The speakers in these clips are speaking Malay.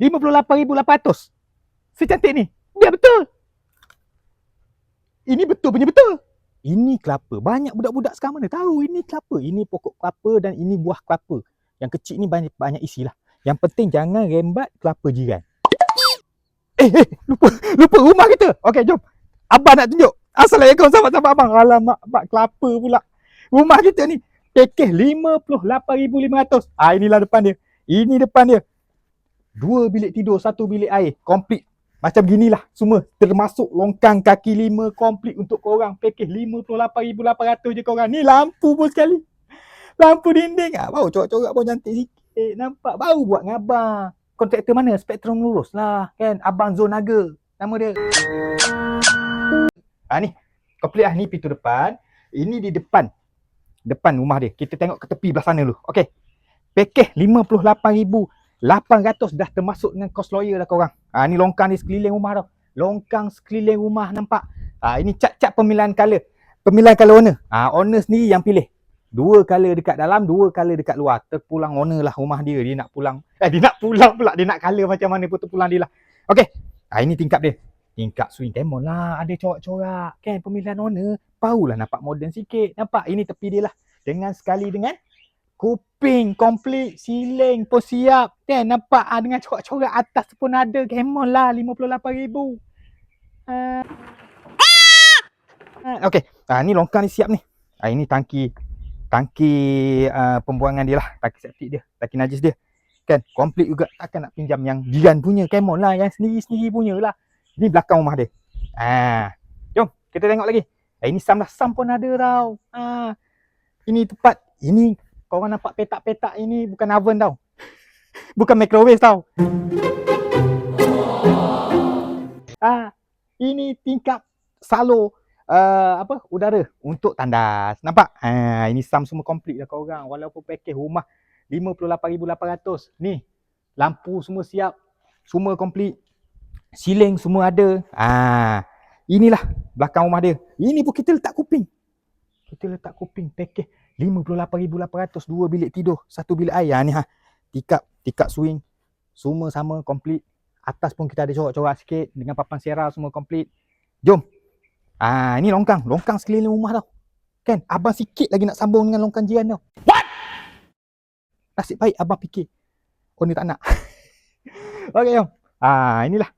58,800. Secantik ni. Biar betul. Ini betul punya betul. Ini kelapa. Banyak budak-budak sekarang mana tahu ini kelapa. Ini pokok kelapa dan ini buah kelapa. Yang kecil ni banyak banyak isi lah. Yang penting jangan rembat kelapa jiran. Eh, eh, lupa, lupa rumah kita. Okey, jom. Abang nak tunjuk. Assalamualaikum sahabat-sahabat abang. Alamak, bak kelapa pula. Rumah kita ni. Pakej 58,500. Ah, inilah depan dia. Ini depan dia. Dua bilik tidur, satu bilik air. Komplit. Macam ginilah semua. Termasuk longkang kaki lima komplit untuk korang. Pakej 58,800 je korang. Ni lampu pun sekali. Lampu dinding. Ah, bau corak-corak pun cantik sikit. Nampak? Baru buat ngabar. Kontraktor mana? Spektrum lurus lah. Kan? Abang Zonaga. Nama dia. Ah ni. Komplit lah. Ni pintu depan. Ini di depan. Depan rumah dia. Kita tengok ke tepi belah sana dulu. Okey. Pakej 58,800 dah termasuk dengan kos lawyer dah korang. Ah ni longkang di sekeliling rumah tau. Longkang sekeliling rumah nampak. Ah ini cat-cat pemilihan color. Pemilihan color owner. Ah owner sendiri yang pilih. Dua color dekat dalam, dua color dekat luar. Terpulang owner lah rumah dia. Dia nak pulang. Eh dia nak pulang pula. Dia nak color macam mana pun terpulang dia lah. Okey. Ah ini tingkap dia. Tingkap swing demon lah. Ada corak-corak. Kan pemilihan owner. Barulah nampak modern sikit. Nampak? Ini tepi dia lah. Dengan sekali dengan kuping komplit, siling pun siap. Kan nampak ah, dengan corak-corak atas pun ada. Camon lah 58,000. Uh, uh, Okey, ah, ni longkang ni siap ni. Ah, ini tangki tangki uh, pembuangan dia lah. Tangki septik dia, tangki najis dia. Kan, komplit juga. Takkan nak pinjam yang jiran punya. Camon lah, yang sendiri-sendiri punya lah. Ni belakang rumah dia. Ah, jom kita tengok lagi. Ah, ini sam lah, sam pun ada tau. Ah, ini tepat. Ini korang nampak petak-petak ini bukan oven tau. Bukan microwave tau. Ah, ini tingkap salo uh, apa udara untuk tandas. Nampak? Ah, ini sam semua komplit dah korang. Walaupun pakej rumah 58,800. Ni lampu semua siap. Semua komplit. Siling semua ada. Ah, inilah belakang rumah dia. Ini pun kita letak kuping. Kita letak kuping pakej 58,800 dua bilik tidur, satu bilik air. Ha, ni ha. Tikap, tikap swing. Semua sama komplit. Atas pun kita ada corak-corak sikit dengan papan sierra semua komplit. Jom. Ah, ini longkang, longkang sekeliling rumah tau. Kan? Abang sikit lagi nak sambung dengan longkang jiran tau. What? Nasib baik abang fikir. Oh ni tak nak. Okey, jom. Ah, inilah.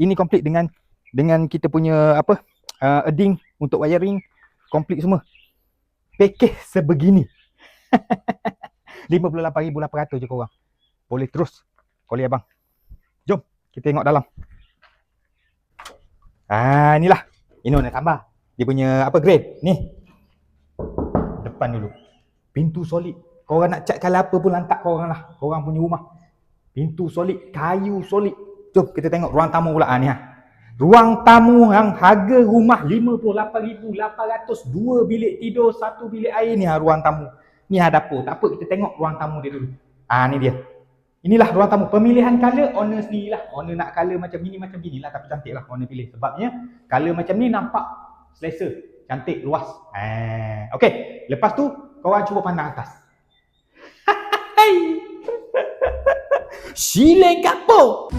Ini komplit dengan dengan kita punya apa? Uh, edding untuk wiring komplit semua. Pakej sebegini. 58,800 je korang. Boleh terus call abang. Jom kita tengok dalam. Ah inilah. Ini nak tambah. Dia punya apa grade? Ni. Depan dulu. Pintu solid. Korang nak cat color apa pun lantak korang lah. Korang punya rumah. Pintu solid, kayu solid. Jom kita tengok ruang tamu pula ah, ni ha. Ruang tamu yang harga rumah 58,800 dua bilik tidur, satu bilik air ni ha, ruang tamu. Ni ha dapur. Tak apa kita tengok ruang tamu dia dulu. Ah ni dia. Inilah ruang tamu. Pemilihan color owner sendirilah. Owner nak color macam ni macam gini lah tapi cantik lah owner pilih. Sebabnya color macam ni nampak selesa. Cantik, luas. Ah, okay. Lepas tu korang cuba pandang atas. Hai. Siling kapur.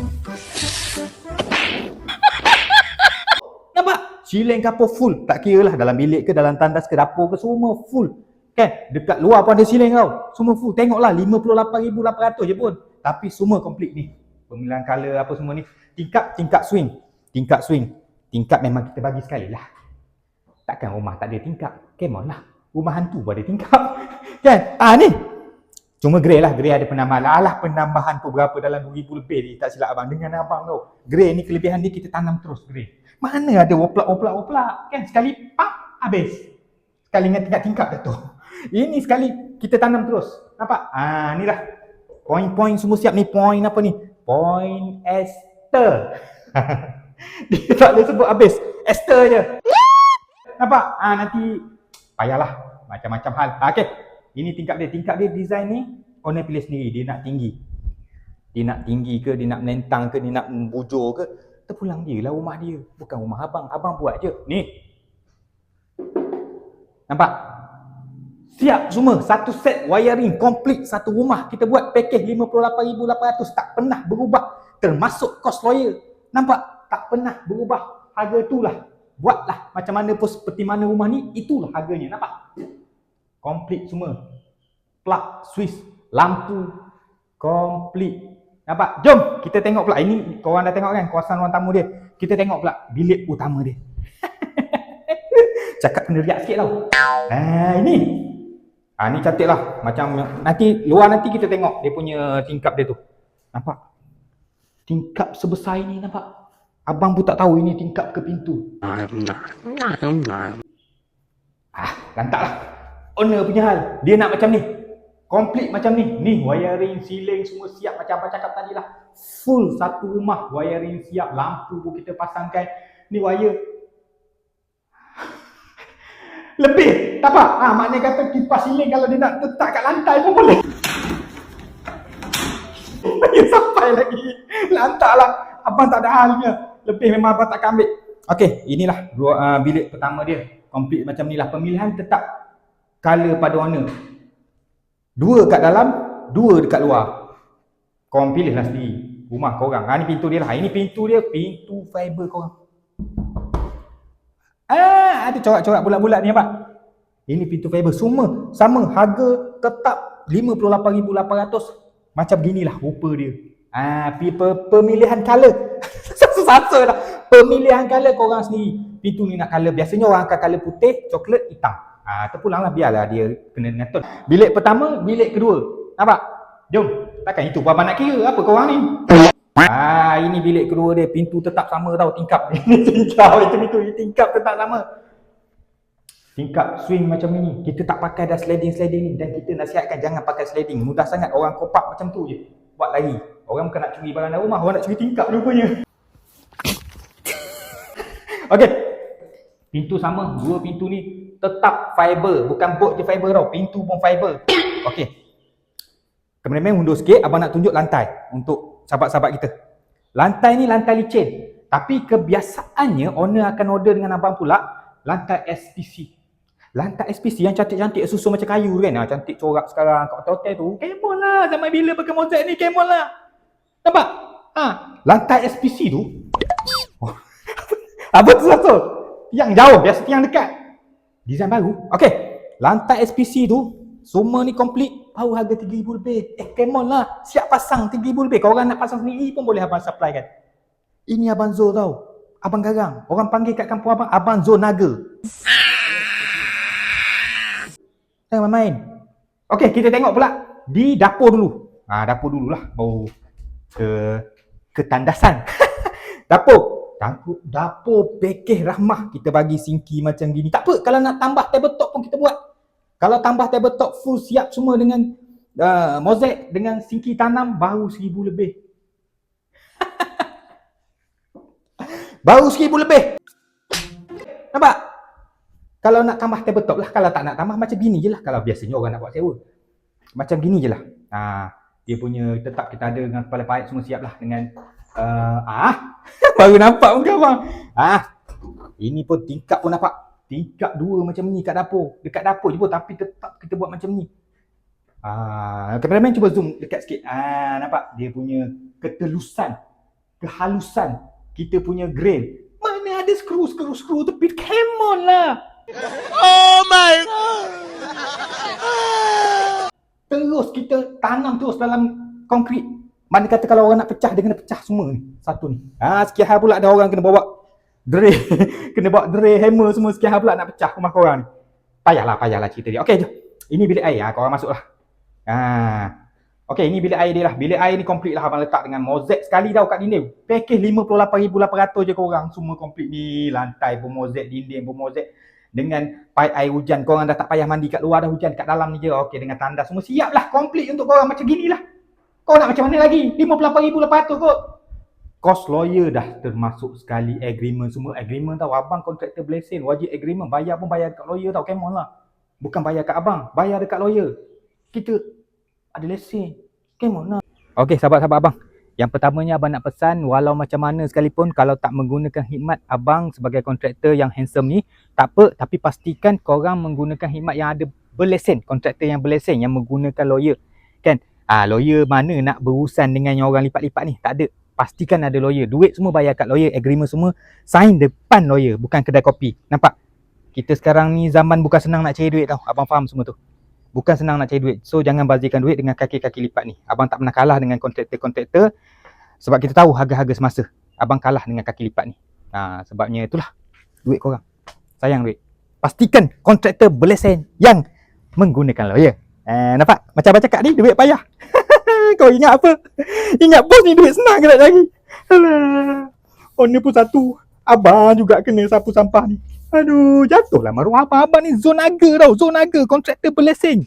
Siling kapur full. Tak kira lah dalam bilik ke, dalam tandas ke, dapur ke, semua full. Kan? Dekat luar pun ada siling tau. Semua full. Tengoklah 58,800 je pun. Tapi semua komplit ni. Pemilihan color apa semua ni. Tingkap, tingkap swing. Tingkap swing. Tingkap memang kita bagi sekali lah. Takkan rumah tak ada tingkap. Come on lah. Rumah hantu pun ada tingkap. kan? Ah ni. Cuma grey lah. Grey ada penambahan. Alah penambahan tu berapa dalam 2000 lebih ni. Tak silap abang. Dengan abang tau. Grey ni kelebihan dia kita tanam terus grey. Mana ada oplak-oplak-oplak. Kan? Sekali pap habis. Sekali dengan tingkap-tingkap dah tu. Ini sekali kita tanam terus. Nampak? Ah ni lah. Poin-poin semua siap ni. Poin apa ni? Poin Esther. Dia tak boleh sebut habis. Esther je. Nampak? Ah nanti payahlah. Macam-macam hal. Ah, okay. Ini tingkap dia. Tingkap dia design ni owner pilih sendiri. Dia nak tinggi. Dia nak tinggi ke, dia nak menentang ke, dia nak membujur ke. Terpulang dia lah rumah dia. Bukan rumah abang. Abang buat je. Ni. Nampak? Siap semua. Satu set wiring complete satu rumah. Kita buat package 58,800. Tak pernah berubah. Termasuk kos lawyer. Nampak? Tak pernah berubah. Harga itulah. Buatlah macam mana pun seperti mana rumah ni. Itulah harganya. Nampak? Complete semua. Plug, switch, lampu. Complete. Nampak? Jom kita tengok pula. Ini korang dah tengok kan kawasan ruang tamu dia. Kita tengok pula bilik utama dia. Cakap kena riak sikit tau. Ah, ini. Ah ni cantik lah. Macam nanti luar nanti kita tengok dia punya tingkap dia tu. Nampak? Tingkap sebesar ini nampak? Abang pun tak tahu ini tingkap ke pintu. Ah, lantak lah. Owner punya hal. Dia nak macam ni. Komplit macam ni. Ni wiring, ceiling semua siap macam abang cakap tadi lah. Full satu rumah wiring siap. Lampu pun kita pasangkan. Ni wire lebih. Tak apa. Ah, maknanya kata kipas siling kalau dia nak letak kat lantai pun boleh. Dia sampai lagi. Lantaklah. Abang tak ada halnya. Lebih memang abang tak ambil. Okey, inilah uh, bilik pertama dia. Complete macam ni lah. Pemilihan tetap color pada warna. Dua kat dalam, dua dekat luar. Korang pilihlah sendiri. Rumah korang. Ha, ni pintu dia lah. Ini pintu dia, pintu fiber korang. Ah, ada corak-corak bulat-bulat ni apa? Ini pintu fiber semua sama harga tetap 58,800 macam ginilah rupa dia. Ah, pemilihan color. Sasa lah. Pemilihan color korang sendiri. Pintu ni nak color. Biasanya orang akan color putih, coklat, hitam. Ah, terpulang lah biarlah dia kena dengan ton. Bilik pertama, bilik kedua. Nampak? Jom. Takkan itu apa nak kira? Apa korang ni? Ah, ini bilik kedua dia. Pintu tetap sama tau tingkap. Tingkap itu itu tingkap tetap sama. Tingkap swing macam ini. Kita tak pakai dah sliding-sliding ni dan kita nasihatkan jangan pakai sliding. Mudah sangat orang kopak macam tu je. Buat lagi. Orang bukan nak curi barang dalam rumah, orang nak curi tingkap rupanya. Okey. Pintu sama, dua pintu ni tetap fiber, bukan board je fiber tau. Pintu pun fiber. Okey. Kameraman mundur sikit, abang nak tunjuk lantai untuk sahabat-sahabat kita. Lantai ni lantai licin. Tapi kebiasaannya owner akan order dengan abang pula lantai SPC. Lantai SPC yang cantik-cantik susun macam kayu kan. Ha, cantik corak sekarang kat hotel tu. Kemon lah zaman bila pakai mozaik ni kemon lah. Nampak? Ha, lantai SPC tu. Oh. Apa tu satu? Yang jauh biasa yang dekat. Design baru. Okey. Lantai SPC tu semua ni complete Baru harga RM3,000 lebih. Eh, come on lah. Siap pasang RM3,000 lebih. Kalau orang nak pasang sendiri pun boleh abang supply kan. Ini Abang Zul tau. Abang Garang. Orang panggil kat kampung abang, Abang Zul Naga. Jangan main-main. Okey, kita tengok pula di dapur dulu. Ah, ha, dapur dululah. Baru ke ke tandasan. dapur. Dapur, dapur pekeh rahmah. Kita bagi sinki macam gini. Tak apa, kalau nak tambah tabletop pun kita buat. Kalau tambah tabletop full siap semua dengan uh, mozaik dengan sinki tanam baru seribu lebih. baru seribu lebih. Nampak? Kalau nak tambah tabletop lah. Kalau tak nak tambah macam gini je lah. Kalau biasanya orang nak buat sewa. Macam gini je lah. Ha, dia punya tetap kita ada dengan kepala pahit semua siap lah dengan uh, ah baru nampak muka abang. Ah, ini pun tingkap pun nampak tingkat dua macam ni kat dapur. Dekat dapur je pun tapi tetap kita buat macam ni. Ah, kameraman cuba zoom dekat sikit. Ah, nampak dia punya ketelusan, kehalusan kita punya grain. Mana ada skru skru skru tepi come on lah. Oh my god. Terus kita tanam terus dalam konkrit. Mana kata kalau orang nak pecah dia kena pecah semua ni. Satu ni. Ah, sekian hari pula ada orang kena bawa dre kena bawa dre hammer semua sekian pula nak pecah rumah korang ni. Payahlah payahlah cerita dia. Okey jom. Ini bilik air. Ha, korang masuklah. Ha. Okey ini bilik air dia lah. Bilik air ni complete lah. Abang letak dengan mozaik sekali tau kat dinding. Package 58800 je korang semua complete. Ni lantai pun mozaik dinding pun mozaik dengan pipe air hujan. Korang dah tak payah mandi kat luar dah hujan. Kat dalam ni je. Okey dengan tanda semua siap lah. Complete untuk korang. Macam gini lah kau nak macam mana lagi? 58800 kot. Cost lawyer dah termasuk sekali agreement semua. Agreement tau abang kontraktor blessing. Wajib agreement. Bayar pun bayar dekat lawyer tau come on lah. Bukan bayar kat abang bayar dekat lawyer. Kita ada lesen come on lah. Ok sahabat-sahabat abang. Yang pertamanya abang nak pesan walau macam mana sekalipun kalau tak menggunakan khidmat abang sebagai kontraktor yang handsome ni tak apa. Tapi pastikan korang menggunakan khidmat yang ada berlesen, kontraktor yang berlesen yang menggunakan lawyer. Kan? Ah, lawyer mana nak berurusan dengan yang orang lipat-lipat ni? Tak ada. Pastikan ada lawyer. Duit semua bayar kat lawyer, agreement semua sign depan lawyer, bukan kedai kopi. Nampak? Kita sekarang ni zaman bukan senang nak cari duit tau. Abang faham semua tu. Bukan senang nak cari duit. So jangan bazirkan duit dengan kaki-kaki lipat ni. Abang tak pernah kalah dengan kontraktor-kontraktor sebab kita tahu harga-harga semasa. Abang kalah dengan kaki lipat ni. Ha, sebabnya itulah duit korang. Sayang duit. Pastikan kontraktor berlesen yang menggunakan lawyer. Eh, nampak? Macam abang cakap ni, duit payah. Kau ingat apa? Ingat bos ni duit senang ke nak cari? Alah. Owner pun satu. Abang juga kena sapu sampah ni. Aduh, jatuhlah maruah abang. Abang ni zon naga tau. Zon naga. Kontraktor berlesen.